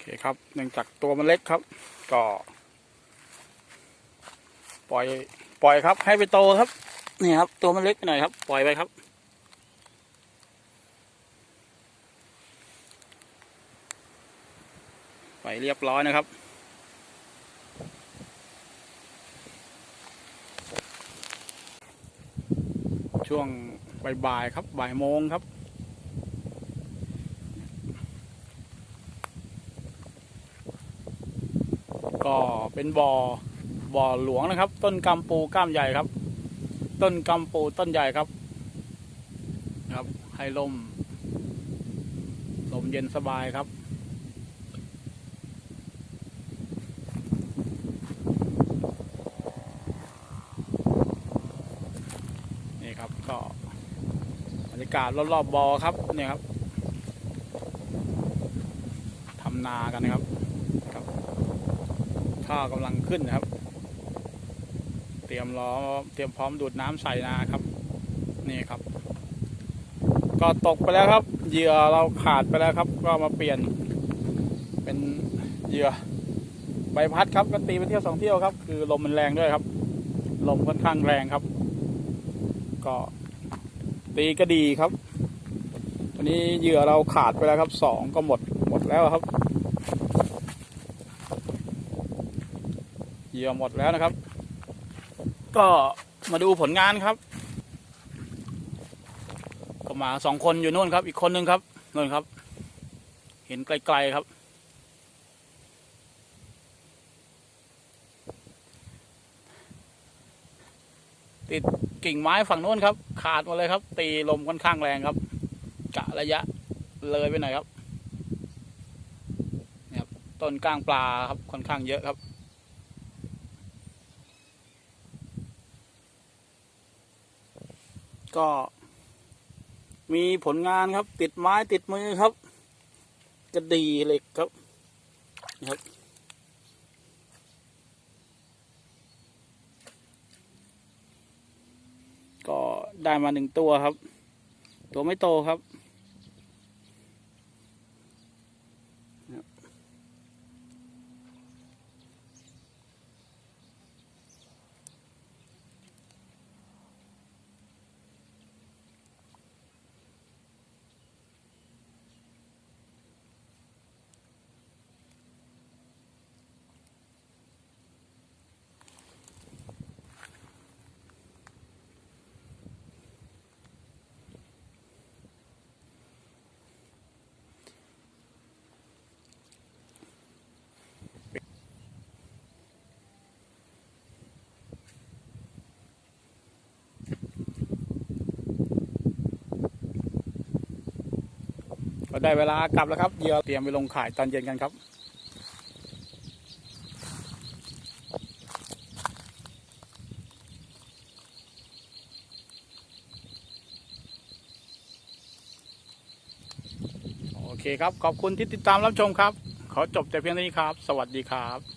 เคครับเนื่องจากตัวมันเล็กครับ ก็ ปล่อย ปล่อยครับ ให้ไปโตครับ นี่ครับ ตัวมันเล็กไปหน่อยครับ ปล่อยไปครับไปเรียบร้อยนะครับ ช่วงบ่ายๆครับบ่ายโมงครับ ก็ เป็นบ่อบ่อหลวงนะครับ ต้นกำปูก้ามใหญ่ครับ ต้นกำปูต้นใหญ่ครับ ครับ ให้ลมลมเย็นสบายครับนี่ครับก็บรรยากาศรอบๆบอครับเนี่ยครับทำนากันนะครับครับ ข้าวกำลังขึ้นนะครับ เตรียมล้อเตรียมพร้อมดูดน้ำใส่นาครับ นี่ครับ ก็ตกไปแล้วครับ เหยื่อเราขาดไปแล้วครับ ก็มาเปลี่ยน เป็นเหยื่อใบพัดครับก็ตีไปเที่ยวสองเที่ยวครับ คือลมมันแรงด้วยครับ ลมค่อนข้างแรงครับ ก็ตีก็ดีครับวันนี้เหยื่อเราขาดไปแล้วครับสองก็หมดหมดแล้วครับ เหยื่อหมดแล้วนะครับ ก็มาดูผลงานครับ ก็มาสองคนอยู่นู่นครับ อีกคนนึงครับนู่นครับ เห็นไกลๆครับ ติดกิ่งไม้ฝั่งโน้นครับ ขาดหมดเลยครับ ตีลมค่อนข้างแรงครับ กะระยะเลยไปหน่อยครับนี่ครับต้นก้างปลาครับค่อนข้างเยอะครับ ก็มีผลงานครับ ติดไม้ติดมือครับกระดีเหล็กครับนะครับ ก็ได้มาหนึ่งตัวครับ ตัวไม่โตครับ ก็ได้เวลากลับแล้วครับเดี๋ยวเตรียมไปลงขายตอนเย็นกันครับโอเคครับ ขอบคุณที่ติดตามรับชมครับ ขอจบแต่เพียงเท่านี้ครับ สวัสดีครับ